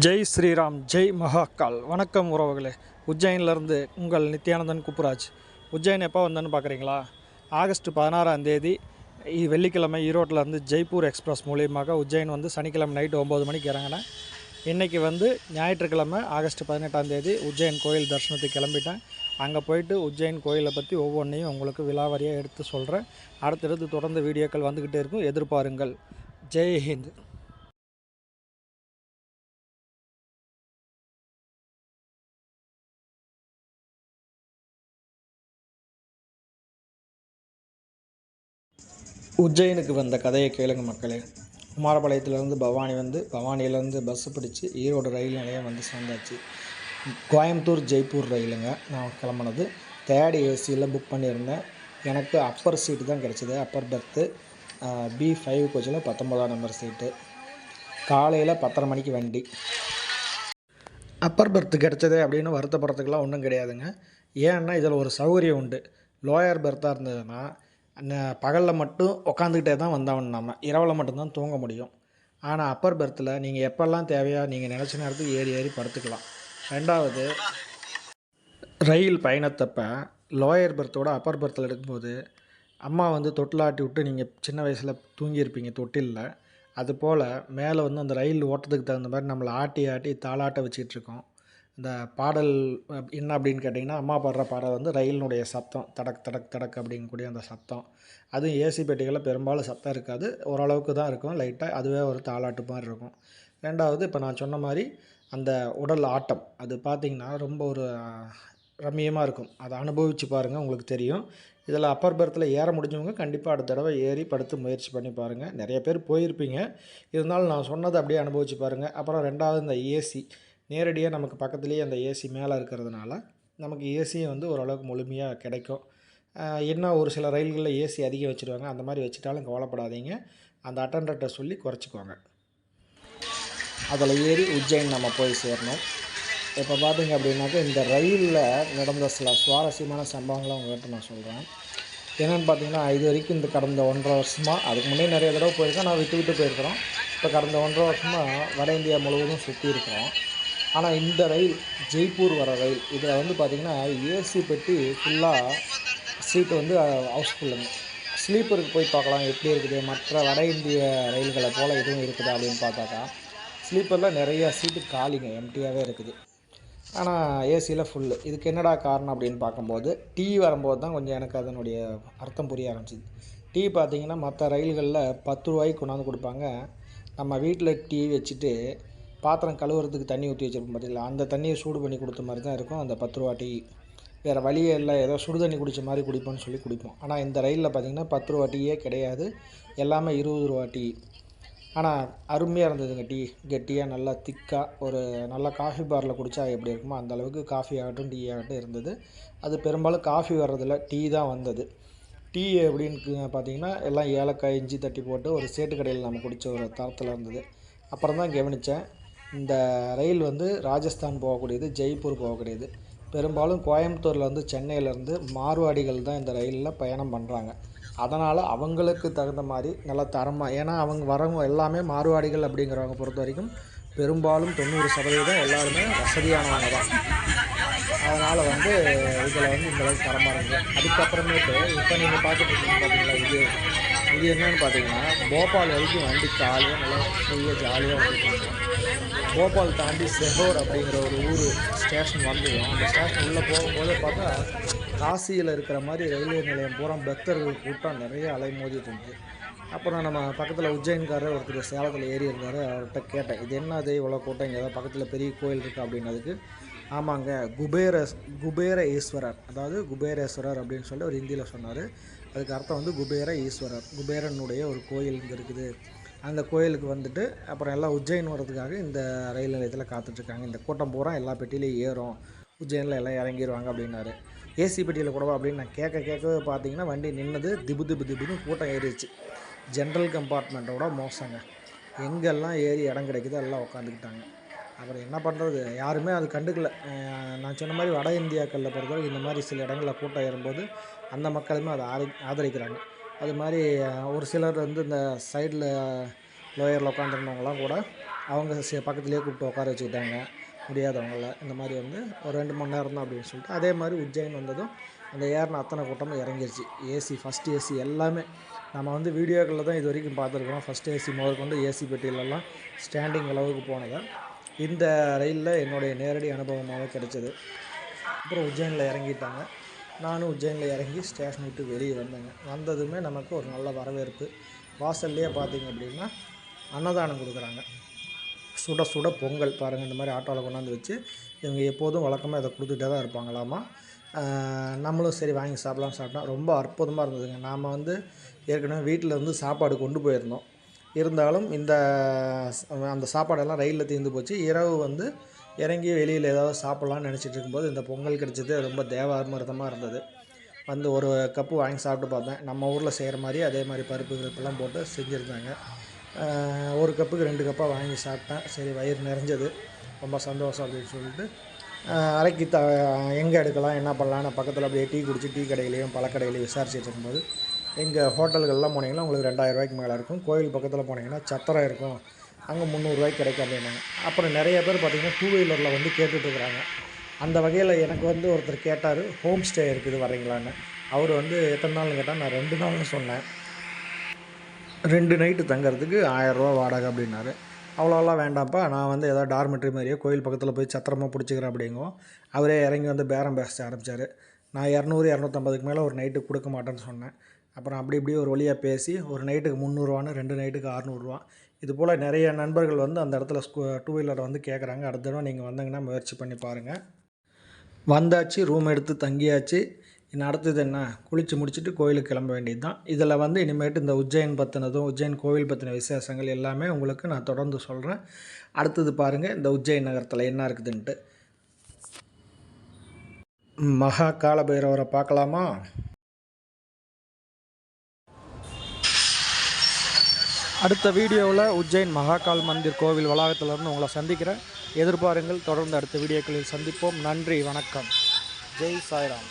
ஜெய் ஸ்ரீராம் ஜெய் மகாக்கால். வணக்கம் உறவுகளே. உஜ்ஜைன்லேருந்து உங்கள் நித்யானந்தன் குப்புராஜ். உஜ்ஜைன் எப்போ வந்தேன்னு பார்க்குறீங்களா? ஆகஸ்ட் பதினாறாம் தேதி வெள்ளிக்கிழமை ஈரோட்டில் இருந்து ஜெய்ப்பூர் எக்ஸ்பிரஸ் மூலியமாக உஜ்ஜைன் வந்து சனிக்கிழமை நைட்டு ஒம்பது மணிக்கு இறங்கினேன். இன்றைக்கி வந்து ஞாயிற்றுக்கிழமை ஆகஸ்ட் பதினெட்டாம் தேதி உஜ்ஜைன் கோயில் தரிசனத்துக்கு கிளம்பிட்டேன். அங்கே போயிட்டு உஜ்ஜைன் கோயிலை பற்றி ஒவ்வொன்றையும் உங்களுக்கு விலாவரியாக எடுத்து சொல்கிறேன் அடுத்தடுத்து தொடர்ந்து வீடியோக்கள் வந்துக்கிட்டே இருக்கும். எதிர்பாருங்கள். ஜெய் ஹிந்த். உஜ்ஜயினுக்கு வந்த கதையை கேளுங்க மக்களே. குமாரபாளையத்துலேருந்து பவானி வந்து பவானியிலேருந்து பஸ்ஸு பிடிச்சி ஈரோடு ரயில் நிலையம் வந்து சேர்ந்தாச்சு. கோயம்புத்தூர் ஜெய்ப்பூர் ரயிலுங்க. நான் கிளம்புனது. தேர்ட் ஏசியில் புக் பண்ணியிருந்தேன். எனக்கு அப்பர் சீட்டு தான் கிடச்சிது. அப்பர் பெர்த்து பி ஃபைவ் கோச்சில் பத்தொம்போதாம் நம்பர் சீட்டு காலையில் பத்தரை மணிக்கு வண்டி. அப்பர் பெர்த் கிடைச்சதே அப்படின்னு வருத்தப்படுறதுக்கெலாம் ஒன்றும் கிடையாதுங்க. ஏன்னா இதில் ஒரு சௌகரியம் உண்டு. லோயர் பெர்த்தாக இருந்ததுன்னா பகலில் மட்டும் உக்காந்துக்கிட்டே தான் வந்தவன் நம்ம இரவில் மட்டும்தான் தூங்க முடியும். ஆனால் அப்பர் பெர்த்தில் நீங்கள் எப்போல்லாம் தேவையோ நீங்கள் நினச்ச நேரத்துக்கு ஏறி ஏறி படுத்துக்கலாம். ரெண்டாவது ரயில் பயணத்தப்போ லோயர் பெர்த்தோட அப்பர் பெர்த்தில் எடுக்கும்போது அம்மா வந்து தொட்டிலாட்டி விட்டு நீங்கள் சின்ன வயசில் தூங்கியிருப்பீங்க தொட்டிலில். அதுபோல் மேலே வந்து அந்த ரயில் ஓட்டத்துக்கு தகுந்த மாதிரி நம்மளை ஆட்டி ஆட்டி தாளாட்ட வச்சுக்கிட்டு இருக்கோம். இந்த பாடல் என்ன அப்படின்னு கேட்டிங்கன்னா அம்மா பாடுற பாடல் வந்து ரயிலினுடைய சத்தம் தடக் தடக் தடக் அப்படிங்கக்கூடிய அந்த சத்தம். அதுவும் ஏசி பெட்டிகளில் பெரும்பாலும் சத்தம் இருக்காது. ஓரளவுக்கு தான் இருக்கும். லைட்டாக அதுவே ஒரு தாளாட்டு மாதிரி இருக்கும். ரெண்டாவது இப்போ நான் சொன்ன மாதிரி அந்த உடல் ஆட்டம். அது பார்த்திங்கன்னா ரொம்ப ஒரு ரம்மியமாக இருக்கும். அதை அனுபவித்து பாருங்கள் உங்களுக்கு தெரியும். இதில் அப்பர் பெர்த்தில் ஏற முடிஞ்சவங்க கண்டிப்பாக அடுத்த தடவை ஏறி படுத்து முயற்சி பண்ணி பாருங்கள் நிறைய பேர் போயிருப்பீங்க. இருந்தாலும் நான் சொன்னதை அப்படியே அனுபவித்து பாருங்கள் அப்புறம் ரெண்டாவது இந்த ஏசி. நேரடியாக நமக்கு பக்கத்துலேயே அந்த ஏசி மேலே இருக்கிறதுனால நமக்கு ஏசியும் வந்து ஓரளவுக்கு முழுமையாக கிடைக்கும். என்ன ஒரு சில ரயில்களில் ஏசி அதிகம் வச்சுருவாங்க அந்த மாதிரி வச்சுட்டாலும் கவலைப்படாதீங்க. அந்த அட்டண்டர்கிட்ட சொல்லி குறைச்சிக்குவாங்க அதில் ஏறி உஜ்ஜைன் நம்ம போய் சேரணும். இப்போ பார்த்தீங்க அப்படின்னாக்கா இந்த ரயிலில் நடந்த சில சுவாரஸ்யமான சம்பவங்களை உங்கள்கிட்ட நான் சொல்கிறேன் என்னென்னு பார்த்தீங்கன்னா இது வரைக்கும் இந்த கடந்த ஒன்றரை வருஷமாக அதுக்கு முன்னே நிறைய தடவை போயிருக்கேன் நான் விட்டு விட்டு போயிருக்கிறோம். இப்போ கடந்த ஒன்றரை வருஷமாக வட இந்தியா முழுவதும் சுற்றி இருக்கிறோம். ஆனால் இந்த ரயில் ஜெய்ப்பூர் வர ரயில் இதில் வந்து பார்த்திங்கன்னா ஏசி பெட்டி ஃபுல்லாக சீட்டு வந்து ஹவுஸ்ஃபுல்லுங்க ஸ்லீப்பருக்கு போய் பார்க்கலாம் எப்படி இருக்குது மற்ற வட இந்திய ரயில்களை போல் எதுவும் இருக்குதா அப்படின்னு பார்த்தாக்கா ஸ்லீப்பரில் நிறையா சீட்டு காலிங்க எம்டியாகவே இருக்குது. ஆனால் ஏசியில் ஃபுல்லு இதுக்கு என்னடா காரணம் அப்படின்னு பார்க்கும்போது டீ வரும்போது தான் கொஞ்சம் எனக்கு அதனுடைய அர்த்தம் புரிய ஆரம்பிச்சிது. டீ பார்த்திங்கன்னா மற்ற ரயில்களில் பத்து ரூபாய்க்கு கொண்டாந்து கொடுப்பாங்க. நம்ம வீட்டில் டீ வச்சுட்டு பாத்திரம் கழுவுறதுக்கு தண்ணி ஊற்றி வச்சுருப்போம் பார்த்தீங்களா அந்த தண்ணியை சூடு பண்ணி கொடுத்த மாதிரி தான் இருக்கும். அந்த பத்து ரூபா டீ வேறு வழியே இல்லை. ஏதோ சுடு தண்ணி குடித்த மாதிரி குடிப்போம்னு சொல்லி குடிப்போம். ஆனால் இந்த ரயிலில் பார்த்தீங்கன்னா பத்து ரூபா டீயே கிடையாது. எல்லாமே இருபது ரூபா டீ ஆனால் அருமையாக இருந்ததுங்க டீ. கெட்டியாக நல்லா திக்காக ஒரு நல்ல காஃபி பாரில் குடித்தா எப்படி இருக்குமோ அந்த அளவுக்கு காஃபி ஆகட்டும் டீ ஆகட்டும் இருந்தது. அது பெரும்பாலும் காஃபி வர்றதில்ல. டீ தான் வந்தது. டீ எப்படின்னு பார்த்தீங்கன்னா எல்லாம் ஏலக்காய் இஞ்சி தட்டி போட்டு ஒரு சேட்டு கடையில் நம்ம குடித்த ஒரு தரத்தில் இருந்தது. அப்புறம் தான் கவனித்தேன் இந்த ரயில் வந்து ராஜஸ்தான் போகக்கூடியது ஜெய்ப்பூர் போகக்கூடியது. பெரும்பாலும் கோயம்புத்தூரில் வந்து சென்னையிலேருந்து மார்வாடிகள் தான் இந்த ரயிலில் பயணம் பண்ணுறாங்க அதனால் அவங்களுக்கு தகுந்த மாதிரி நல்லா தரமாக ஏன்னா அவங்க வரவங்க எல்லாமே மார்வாடிகள் அப்படிங்கிறவங்க பொறுத்த வரைக்கும் பெரும்பாலும் தொண்ணூறு சதவீதம் எல்லாருமே வசதியானவங்க தான். அதனால் வந்து இதில் வந்து இந்தளவுக்கு தரமாக இருக்குது அதுக்கப்புறமேட்டு இப்போ நீங்கள் பார்த்துட்டு இருக்கீங்க பார்த்தீங்களா இது இது என்னென்னு பார்த்தீங்கன்னா போபால் வரைக்கும் வண்டி ஜாலியாக நல்லா ஃப்ரீயாக ஜாலியாக வந்துருக்காங்க போபால் தாண்டி செஹோர் அப்படிங்கிற ஒரு ஊர் ஸ்டேஷன் வந்தோம் அந்த ஸ்டேஷன் உள்ளே போகும்போது பார்த்தா காசியில் இருக்கிற மாதிரி ரயில்வே நிலையம் பூரா பக்தர்கள் கூட்டம் நிறைய அலைமோதிட்டு இருந்துச்சு. அப்புறம் நம்ம பக்கத்தில் உஜ்ஜயின்காரர் ஒருத்தர் சேலத்தில் ஏறி இருந்தார் அவர்கிட்ட கேட்டேன் இது என்னது இவ்வளோ கூட்டம்? இங்கே ஏதாவது பக்கத்தில் பெரிய கோயில் இருக்குது அப்படின்னதுக்கு ஆமாங்க குபேர குபேர ஈஸ்வரர் அதாவது குபேரேஸ்வரர் அப்படின்னு சொல்லி ஒரு ஹிந்தியில் சொன்னார். அதுக்கு அர்த்தம் வந்து குபேர ஈஸ்வரர் குபேரனுடைய ஒரு கோயில் இங்கே இருக்குது. அந்த கோயிலுக்கு வந்துட்டு அப்புறம் எல்லாம் உஜ்ஜயின் வர்றதுக்காக இந்த ரயில் நிலையத்தில் காத்துட்ருக்காங்க. இந்த கூட்டம் பூரா எல்லா பெட்டியிலையும் ஏறும். உஜ்ஜைனில் எல்லாம் இறங்கிடுவாங்க அப்படின்னாரு. ஏசி பெட்டியில் கூடவா அப்படின்னு நான் கேட்க கேட்கவே பார்த்தீங்கன்னா வண்டி நின்னது திபு திபு திபுன்னு கூட்டம் ஏறிடுச்சு. ஜென்ரல் கம்பார்ட்மெண்ட்டோட மோசங்க. எங்கெல்லாம் ஏறி இடம் கிடைக்குதோ எல்லாம் உட்காந்துக்கிட்டாங்க அப்புறம் என்ன பண்ணுறது யாருமே அது கண்டுக்கல. நான் சொன்ன மாதிரி வட இந்தியாக்களில் பொறுத்தவரை இந்த மாதிரி சில இடங்களில் கூட்டம் ஏறும்போது அந்த மக்களுமே அதை ஆதரி ஆதரிக்கிறாங்க. அது மாதிரி ஒரு சிலர் வந்து இந்த சைடில் லோயரில் உட்காந்துருந்தவங்களாம் கூட அவங்க சே பக்கத்துலேயே கூப்பிட்டு உட்கார வச்சுக்கிட்டாங்க. முடியாதவங்கள. இந்த மாதிரி வந்து ஒரு ரெண்டு மணி நேரம் தான் அப்படின்னு சொல்லிட்டு அதே மாதிரி உஜ்ஜைன் வந்ததும் அந்த ஏறின அத்தனை கூட்டமும் இறங்கிருச்சு. ஏசி ஃபஸ்ட் ஏசி எல்லாமே. நம்ம வந்து வீடியோக்களில் தான் இது வரைக்கும் பார்த்துருக்குறோம். ஃபஸ்ட் ஏசி முதற்கொண்டு ஏசி பெட்டியிலலாம் ஸ்டாண்டிங் அளவுக்கு போனதை. இந்த ரயிலில் என்னுடைய நேரடி அனுபவமாகவே கிடைச்சது. அப்புறம் உஜ்ஜைனில் இறங்கிட்டாங்க. நானும் உஜ்ஜைனில் இறங்கி ஸ்டேஷன் விட்டு வெளியே வந்தேங்க. வந்ததுமே நமக்கு ஒரு நல்ல வரவேற்பு. வாசல்லையே பார்த்தீங்க அப்படின்னா அன்னதானம் கொடுக்குறாங்க. சுட சுட பொங்கல் பாருங்கள் இந்த மாதிரி ஆட்டோவில் கொண்டாந்து வச்சு இவங்க எப்போதும் வழக்கமாக இதை கொடுத்துட்டே தான் இருப்பாங்களாமா? நம்மளும் சரி வாங்கி சாப்பிடலாம் சாப்பிட்டா ரொம்ப அற்புதமாக இருந்ததுங்க. நாம் வந்து ஏற்கனவே வீட்டில் வந்து சாப்பாடு கொண்டு போயிருந்தோம். இருந்தாலும் இந்த அந்த சாப்பாடெல்லாம் ரயிலில் தீர்ந்து போச்சு. இரவு வந்து இறங்கி வெளியில் ஏதாவது சாப்பிட்லான்னு நினச்சிட்டு இருக்கும்போது இந்த பொங்கல் கிடச்சது ரொம்ப தேவாமிர்தமாக இருந்தது. வந்து ஒரு கப்பு வாங்கி சாப்பிட்டு பார்த்தேன். நம்ம ஊரில் செய்கிற மாதிரி அதே மாதிரி பருப்பு கிருப்பெல்லாம் போட்டு செஞ்சுருந்தாங்க. ஒரு கப்புக்கு ரெண்டு கப்பாக வாங்கி சாப்பிட்டேன். சரி வயிறு நிறைஞ்சது. ரொம்ப சந்தோஷம் அப்படின்னு சொல்லிட்டு அரைக்கி த எங்கே எடுக்கலாம் என்ன பண்ணலான்னு பக்கத்தில் அப்படியே டீ குடிச்சு டீ கடையிலையும் பழக்கடையிலையும் விசாரிச்சுட்டு இருக்கும்போது எங்கள் ஹோட்டல்கள்லாம் போனீங்கன்னா உங்களுக்கு ரெண்டாயிரம் ரூபாய்க்கு மேலே இருக்கும். கோயில் பக்கத்தில் போனீங்கன்னா சத்திரம் இருக்கும். அங்கே முந்நூறுரூவாய்க்கு கிடைக்கும் அப்படின்னாங்க அப்புறம் நிறைய பேர் பார்த்திங்கன்னா டூ வீலரில் வந்து கேட்டுட்ருக்குறாங்க அந்த வகையில் எனக்கு வந்து ஒருத்தர் கேட்டார் ஹோம் ஸ்டே இருக்குது வரீங்களான்னு அவர் வந்து எத்தனை நாள்னு கேட்டால் நான் ரெண்டு நாள்னு சொன்னேன். ரெண்டு நைட்டு தங்கறதுக்கு ஆயரூவா வாடகை அப்படின்னாரு. அவ்வளோலாம் வேண்டாம்ப்பா நான் வந்து ஏதாவது டார்மெட்ரி மாதிரியே கோயில் பக்கத்தில் போய் சத்திரமாக பிடிச்சிக்கிறேன் அப்படிங்கும் அவரே இறங்கி வந்து பேரம் பேச ஆரம்பித்தார் நான் இரநூறு இரநூத்தம்பதுக்கு மேலே ஒரு நைட்டுக்கு கொடுக்க மாட்டேன்னு சொன்னேன். அப்புறம் அப்படி இப்படி ஒரு வழியாக பேசி ஒரு நைட்டுக்கு முந்நூறுவான்னு ரெண்டு நைட்டுக்கு அறநூறுவா இது போல் நிறைய நண்பர்கள் வந்து அந்த இடத்துல ஸ்கூ டூ வீலரை வந்து கேட்குறாங்க அடுத்த தடவை நீங்கள் வந்தீங்கன்னா முயற்சி பண்ணி பாருங்கள் வந்தாச்சு ரூம் எடுத்து தங்கியாச்சு. இன்னும் அடுத்தது என்ன? குளித்து முடிச்சுட்டு கோயிலுக்கு கிளம்ப வேண்டியது தான் இதில் வந்து இனிமேட்டு இந்த உஜ்ஜைன் பற்றினதும் உஜ்ஜைன் கோவில் பற்றின விசேஷங்கள் எல்லாமே உங்களுக்கு நான் தொடர்ந்து சொல்கிறேன் அடுத்தது பாருங்கள் இந்த உஜ்ஜைன் நகரத்தில் என்ன இருக்குதுன்ட்டு. மகா கால பைரவரை பார்க்கலாமா? அடுத்த வீடியோவில் உஜ்ஜைன் மகாகால் மந்திர் கோவில் வளாகத்திலிருந்து உங்களை சந்திக்கிறேன். எதிர்பாருங்கள் தொடர்ந்து அடுத்த வீடியோக்களில் சந்திப்போம். நன்றி வணக்கம். ஜெய் சாய்ராம்.